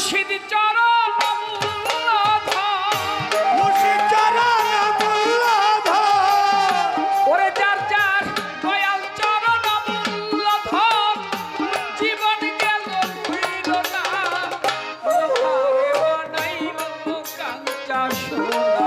মুর্শিদ চরণ মুর্শিদ চরণ ওরে যার যার দয়াল চরণ জীবন গেল ভুইল না লোহারে বানাইল কাঞ্চা সোনায়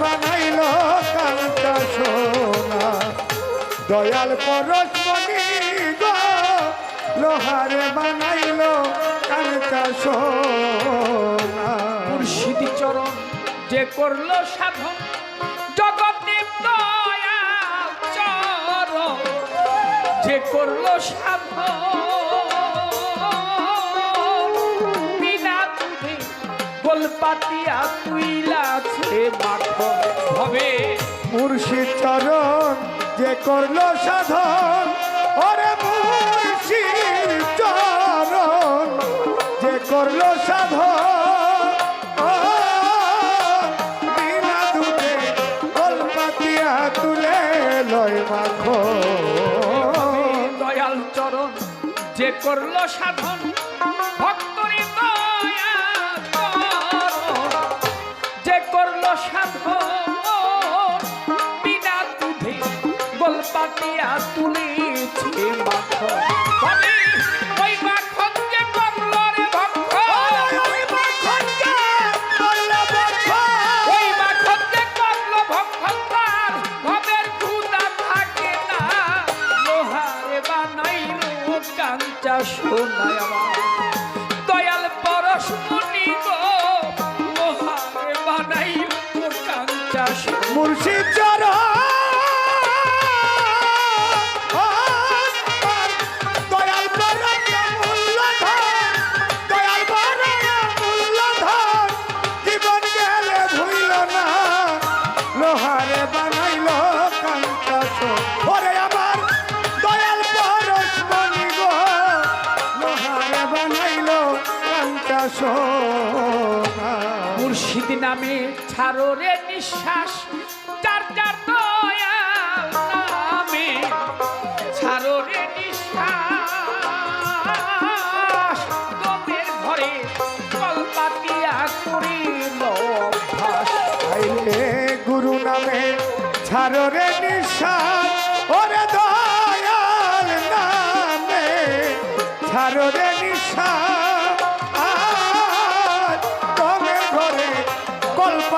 বানাইল কান্তা সোনা। দয়াল পরশমণি গো, লোহারে বানাইল কান্তা সোনা। মুর্শিদ চরণ যে করল সাধন জগৎদেব দয়াল চরণ। যে করল সাধন গোলপাতিয়া তুইলাছে মাখন হবে মুর্শিদ চরণ যে করল সাধন ওরে মুর্শিদ চরণ যে করল সাধন। দয়াল চরণ যে করল সাধন ভক্তরে গোলপাতিয়া তুলেছে মাখন ওই মাখন যে করল রে ভক্ত ওই মাখনকে বললে বলছো। ওই মাখন যে করল ভক্তার ভবের ক্ষুদা থাকে না। লোহারে বানাইলো কাঞ্চা সোনায় আমার। দয়াল পরশ মুনি লোহারে বানাইলো কাঞ্চা মুর্শিদ চরণ মুর্শিদ নামে ছাড়ো রে নিঃশ্বাস। যার যার দয়াল নামে ছাড়ো রে নিঃশ্বাস। তোদের ঘরে কলপাতিয়া অভ্যাস আইলে গুরু নামে ছাড়ো রে নিশান ওরে দয়াল নামে ছাড়ো রে নিশান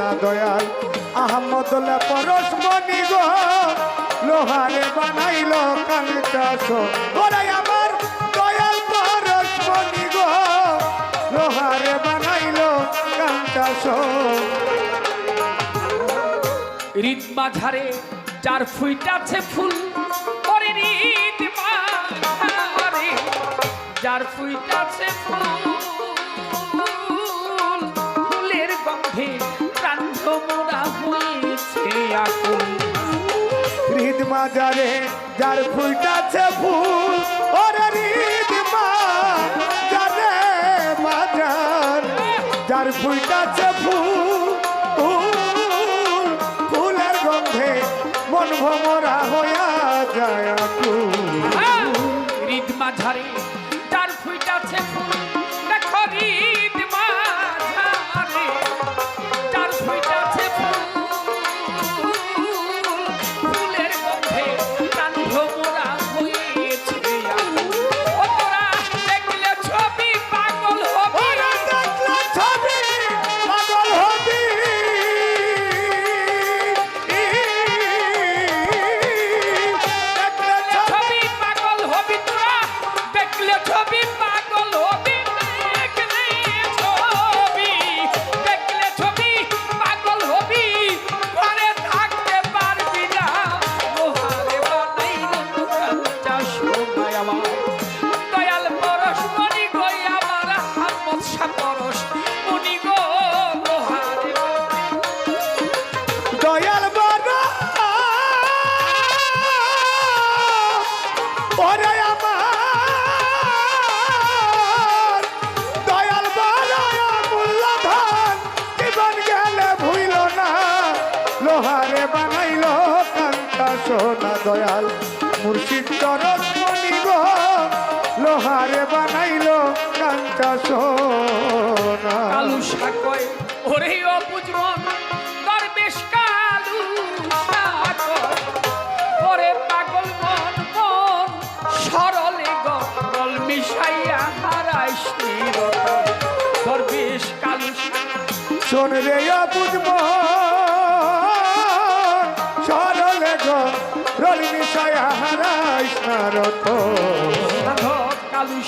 সোনা দয়াল আহমদুল্লাহ পরশ মনি গো। লোহারে বানাইল কানটা সোনা আমার দয়াল পরশ মনি গো। লোহারে বানাইল কানটা হৃদ মাঝারে যার ফুইটাছে ফুল, ওরে হৃদ যার ফুইটাছে ফুল। মাজারে যার ফুলটাছে ফুল ওরে হৃদ মাজারে মাজার যার ফুলটাছে ফুল ফুল, দয়াল মুর্শিদ চরণ গো লোহারে বানাইল কান্তা সোনা। কালু সাকয় ওরে অপুজমন দরবেশ কালু সাকয় ওরে পাগল মন মন সরলে গল মিশাইয়া হারাইস দরবেশ কালু শোন রে বুঝব সরলে গো রত। সাধক কালু